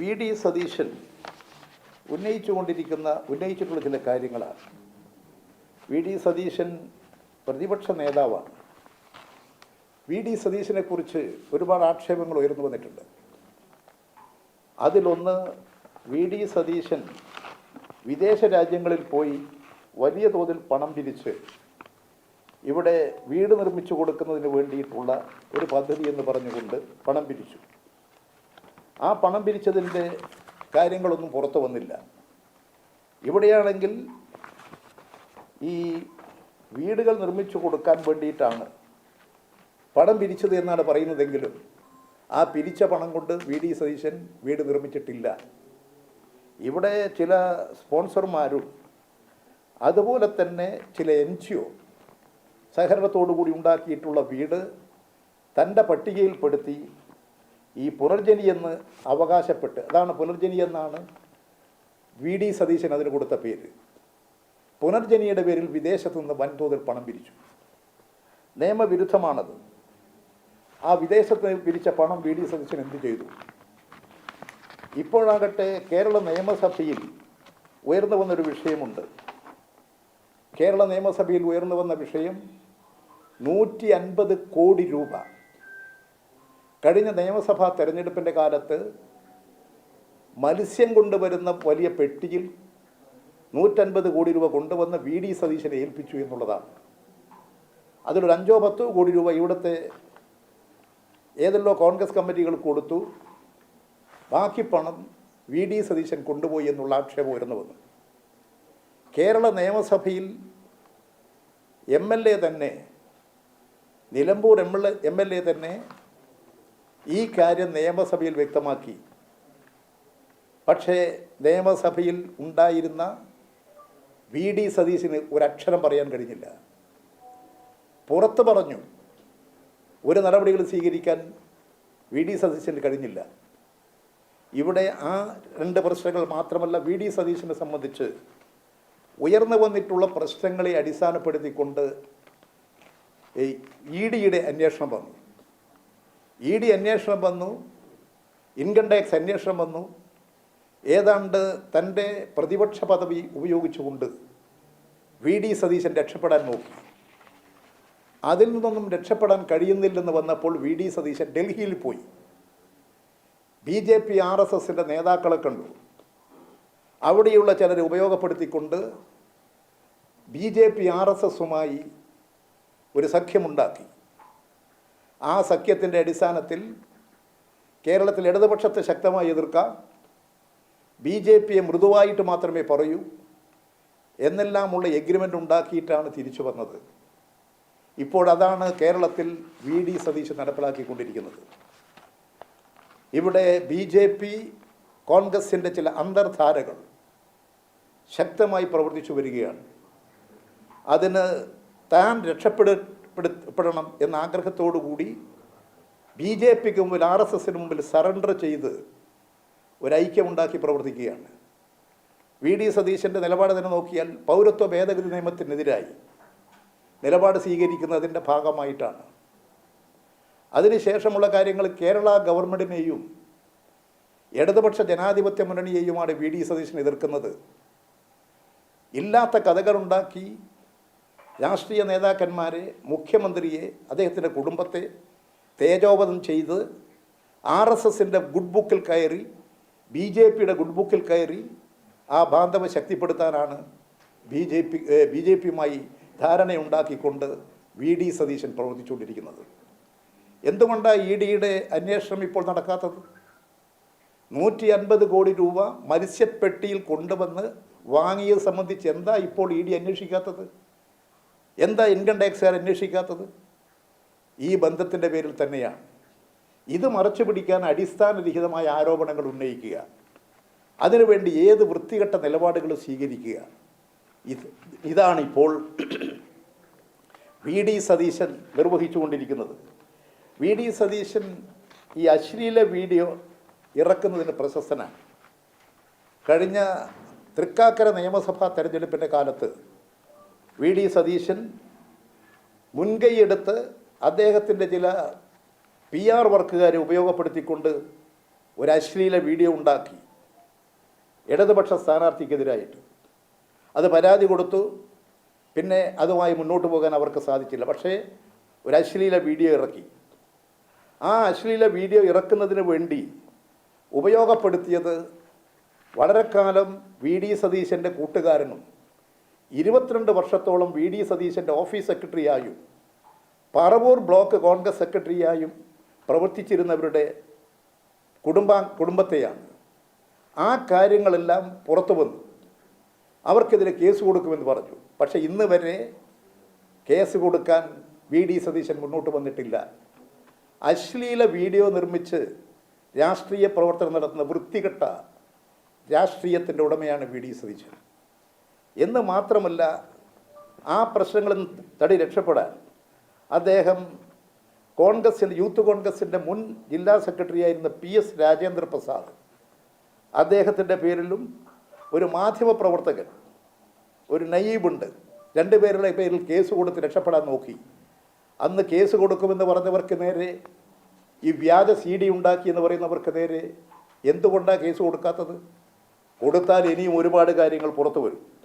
V D Satheesan ഉന്നയിച്ചുകൊണ്ടിരിക്കുന്ന ഉന്നയിച്ചിട്ടുള്ള ചില കാര്യങ്ങളാണ്. വി ഡി സതീശൻ പ്രതിപക്ഷ നേതാവാണ്. വി ഡി സതീശനെക്കുറിച്ച് ഒരുപാട് ആക്ഷേപങ്ങൾ ഉയർന്നു വന്നിട്ടുണ്ട്. അതിലൊന്ന് വി ഡി സതീശൻ വിദേശ രാജ്യങ്ങളിൽ പോയി വലിയ തോതിൽ പണം പിരിച്ച് ഇവിടെ വീട് നിർമ്മിച്ചു കൊടുക്കുന്നതിന് വേണ്ടിയിട്ടുള്ള ഒരു പദ്ധതി എന്ന് പറഞ്ഞുകൊണ്ട് പണം പിരിച്ചു. ആ പണം പിരിച്ചതിന്റെ കാര്യങ്ങളൊന്നും പുറത്തു വന്നില്ല. ഇവിടെയാണെങ്കിൽ ഈ വീടുകൾ നിർമ്മിച്ചു കൊടുക്കാൻ വേണ്ടിയിട്ടാണ് പണം പിരിച്ചത് എന്നാണ് പറയുന്നതെങ്കിലും ആ പിരിച്ച പണം കൊണ്ട് വി. ഡി. സതീശൻ വീട് നിർമ്മിച്ചിട്ടില്ല. ഇവിടെ ചില സ്പോൺസർമാരും അതുപോലെ തന്നെ ചില എൻ ജി ഒ സഹകരണത്തോടു കൂടി ഉണ്ടാക്കിയിട്ടുള്ള വീട് തന്റെ പട്ടികയിൽപ്പെടുത്തി ഈ പുനർജനി എന്ന് അവകാശപ്പെട്ട് അതാണ് പുനർജനി എന്നാണ് വി ഡി സതീശൻ അതിന് കൊടുത്ത പേര്. പുനർജനിയുടെ പേരിൽ വിദേശത്തു നിന്ന് വൻതോതിൽ പണം പിരിച്ചു. നിയമവിരുദ്ധമാണത്. ആ വിദേശത്ത് പിരിച്ച പണം വി ഡി സതീശൻ എന്ത് ചെയ്തു? ഇപ്പോഴാകട്ടെ കേരള നിയമസഭയിൽ ഉയർന്നു വന്നൊരു വിഷയമുണ്ട്. കേരള നിയമസഭയിൽ ഉയർന്നു വന്ന വിഷയം നൂറ്റി അൻപത് കോടി രൂപ. കഴിഞ്ഞ നിയമസഭാ തെരഞ്ഞെടുപ്പിന്റെ കാലത്ത് മത്സ്യം കൊണ്ടുവരുന്ന വലിയ പെട്ടിയിൽ നൂറ്റൻപത് കോടി രൂപ കൊണ്ടുവന്ന് വി ഡി സതീശനെ ഏൽപ്പിച്ചു എന്നുള്ളതാണ്. അതിലൊരു അഞ്ചോ പത്തോ കോടി രൂപ ഇവിടുത്തെ ഏതെല്ലോ കോൺഗ്രസ് കമ്മിറ്റികൾ കൊടുത്തു. ബാക്കി പണം വി ഡി സതീശൻ കൊണ്ടുപോയി എന്നുള്ള ആക്ഷേപം ഉയർന്നു വന്നു. കേരള നിയമസഭയിൽ എം എൽ എ തന്നെ Nilambur M L M L A തന്നെ ഈ കാര്യം നിയമസഭയിൽ വ്യക്തമാക്കി. പക്ഷേ നിയമസഭയിൽ ഉണ്ടായിരുന്ന വി ഡി സതീശിന് ഒരക്ഷരം പറയാൻ കഴിഞ്ഞില്ല. പുറത്ത് പറഞ്ഞു ഒരു നടപടികൾ സ്വീകരിക്കാൻ വി ഡി സതീശന് കഴിഞ്ഞില്ല. ഇവിടെ ആ രണ്ട് പ്രശ്നങ്ങൾ മാത്രമല്ല വി ഡി സതീശനെ സംബന്ധിച്ച് ഉയർന്നു വന്നിട്ടുള്ള പ്രശ്നങ്ങളെ അടിസ്ഥാനപ്പെടുത്തിക്കൊണ്ട് ഇ ഡിയുടെ അന്വേഷണം വന്നു. ഇ ഡി അന്വേഷണം വന്നു ഇൻകം ടാക്സ് അന്വേഷണം വന്നു. ഏതാണ്ട് തന്റെ പ്രതിപക്ഷ പദവി ഉപയോഗിച്ചുകൊണ്ട് വി ഡി സതീശൻ രക്ഷപ്പെടാൻ നോക്കി. അതിൽ നിന്നൊന്നും രക്ഷപ്പെടാൻ കഴിയുന്നില്ലെന്ന് വന്നപ്പോൾ വി ഡി സതീശൻ ഡൽഹിയിൽ പോയി. B J P R S എസിന്റെ നേതാക്കളെ കണ്ടു. അവിടെയുള്ള ചിലരെ ഉപയോഗപ്പെടുത്തിക്കൊണ്ട് B J P R S എസുമായി ഒരു സഖ്യമുണ്ടാക്കി. ആ സഖ്യത്തിന്റെ അടിസ്ഥാനത്തിൽ കേരളത്തിൽ ഇടതുപക്ഷത്തെ ശക്തമായി എതിർക്കാം. ബി ജെ പിയെ മൃദുവായിട്ട് മാത്രമേ പറയൂ. എന്നെല്ലാമുള്ള എഗ്രിമെന്റ് ഉണ്ടാക്കിയിട്ടാണ് തിരിച്ചു വന്നത്. ഇപ്പോൾ അതാണ് കേരളത്തിൽ വി ഡി സതീശൻ നടപ്പിലാക്കിക്കൊണ്ടിരിക്കുന്നത്. ഇവിടെ ബി ജെ പി കോൺഗ്രസിന്റെ ചില അന്തർധാരകൾ ശക്തമായി പ്രവർത്തിച്ചു വരികയാണ്. അതിന് താൻ രക്ഷപ്പെടപ്പെടണം എന്ന ആഗ്രഹത്തോടു കൂടി ബി ജെ പിക്ക് മുമ്പിൽ ആർ എസ് എസിന് മുമ്പിൽ സറണ്ടർ ചെയ്ത് ഒരു ഐക്യമുണ്ടാക്കി പ്രവർത്തിക്കുകയാണ്. വി ഡി സതീശന്റെ നിലപാട് തന്നെ നോക്കിയാൽ പൗരത്വ ഭേദഗതി നിയമത്തിനെതിരായി നിലപാട് സ്വീകരിക്കുന്നതിന്റെ ഭാഗമായിട്ടാണ്. അതിനുശേഷമുള്ള കാര്യങ്ങൾ കേരള ഗവൺമെന്റിനെയും ഇടതുപക്ഷ ജനാധിപത്യ മുന്നണിയെയുമാണ് വി ഡി സതീശൻ എതിർക്കുന്നത്. ഇല്ലാത്ത കഥകളുണ്ടാക്കി രാഷ്ട്രീയ നേതാക്കന്മാരെ മുഖ്യമന്ത്രിയെ അദ്ദേഹത്തിന്റെ കുടുംബത്തെ തേജോവധം ചെയ്ത് ആർ എസ് എസിന്റെ ഗുഡ് ബുക്കിൽ കയറി ബി ജെ പിയുടെ ഗുഡ് ബുക്കിൽ കയറി ആ ബാന്ധവ ശക്തിപ്പെടുത്താനാണ് B J P B J പിയുമായി ധാരണയുണ്ടാക്കിക്കൊണ്ട് വി ഡി സതീശൻ പ്രവർത്തിച്ചുകൊണ്ടിരിക്കുന്നത്. എന്തുകൊണ്ടാണ് ഇ ഡിയുടെ അന്വേഷണം ഇപ്പോൾ നടക്കാത്തത്? നൂറ്റി അൻപത് കോടി രൂപ മത്സ്യപ്പെട്ടിയിൽ കൊണ്ടുവന്ന് വാങ്ങിയത് സംബന്ധിച്ച് എന്താ ഇപ്പോൾ ഇ ഡി അന്വേഷിക്കാത്തത്? എന്താ ഇൻകം ടാക്സുകാർ അന്വേഷിക്കാത്തത്? ഈ ബന്ധത്തിന്റെ പേരിൽ തന്നെയാണ്. ഇത് മറച്ചു പിടിക്കാൻ അടിസ്ഥാനരഹിതമായ ആരോപണങ്ങൾ ഉന്നയിക്കുക. അതിനുവേണ്ടി ഏത് വൃത്തികെട്ട നിലപാടുകൾ സ്വീകരിക്കുക. ഇത് ഇതാണിപ്പോൾ വി ഡി സതീശൻ നിർവഹിച്ചുകൊണ്ടിരിക്കുന്നത്. വി ഡി സതീശൻ ഈ അശ്ലീല വീഡിയോ ഇറക്കുന്നതിന് പ്രശസ്തനാണ്. കഴിഞ്ഞ തൃക്കാക്കര നിയമസഭാ തെരഞ്ഞെടുപ്പിന്റെ കാലത്ത് വി ഡി സതീശൻ മുൻകൈയെടുത്ത് അദ്ദേഹത്തിന്റെ ചില പി ആർ വർക്കുകാരെ ഉപയോഗപ്പെടുത്തിക്കൊണ്ട് ഒരു അശ്ലീല വീഡിയോ ഉണ്ടാക്കി. ഇടതുപക്ഷ സ്ഥാനാർത്ഥിക്കെതിരായിട്ട്. അത് പരാതി കൊടുത്തു. പിന്നെ അതുമായി മുന്നോട്ട് പോകാൻ അവർക്ക് സാധിച്ചില്ല. പക്ഷേ ഒരു അശ്ലീല വീഡിയോ ഇറക്കി. ആ അശ്ലീല വീഡിയോ ഇറക്കുന്നതിന് വേണ്ടി ഉപയോഗപ്പെടുത്തിയത് വളരെ കാലം വി ഡി സതീശന്റെ കൂട്ടുകാരനും ഇരുപത്തിരണ്ട് വർഷത്തോളം വി ഡി സതീശന്റെ ഓഫീസ് സെക്രട്ടറിയായും പറവൂർ ബ്ലോക്ക് കോൺഗ്രസ് സെക്രട്ടറിയായും പ്രവർത്തിച്ചിരുന്നവരുടെ കുടുംബ കുടുംബത്തെയാണ്. ആ കാര്യങ്ങളെല്ലാം പുറത്തു വന്നു. അവർക്കെതിരെ കേസ് കൊടുക്കുമെന്ന് പറഞ്ഞു. പക്ഷേ ഇന്ന് വരെ കേസ് കൊടുക്കാൻ വി ഡി സതീശൻ മുന്നോട്ട് വന്നിട്ടില്ല. അശ്ലീല വീഡിയോ നിർമ്മിച്ച് രാഷ്ട്രീയ പ്രവർത്തനം നടത്തുന്ന വൃത്തികെട്ട രാഷ്ട്രീയത്തിന്റെ ഉടമയാണ് വി ഡി സതീശൻ. എന്ന് മാത്രമല്ല ആ പ്രശ്നങ്ങളിൽ തടി രക്ഷപ്പെടാൻ അദ്ദേഹം കോൺഗ്രസിന്റെ യൂത്ത് കോൺഗ്രസിന്റെ മുൻ ജില്ലാ സെക്രട്ടറിയായിരുന്ന പി എസ് രാജേന്ദ്ര പ്രസാദ് അദ്ദേഹത്തിന്റെ പേരിലും ഒരു മാധ്യമ പ്രവർത്തകൻ ഒരു നയീബുണ്ട് രണ്ടുപേരുടെ പേരിൽ കേസ് കൊടുത്ത് രക്ഷപ്പെടാൻ നോക്കി. അന്ന് കേസ് കൊടുക്കുമെന്ന് പറഞ്ഞവർക്ക് നേരെ ഈ വ്യാജ സി ഡി ഉണ്ടാക്കി എന്ന് പറയുന്നവർക്ക് നേരെ എന്തുകൊണ്ടാണ് കേസ് കൊടുക്കാത്തത്? കൊടുത്താൽ ഇനിയും ഒരുപാട് കാര്യങ്ങൾ പുറത്തു വരും.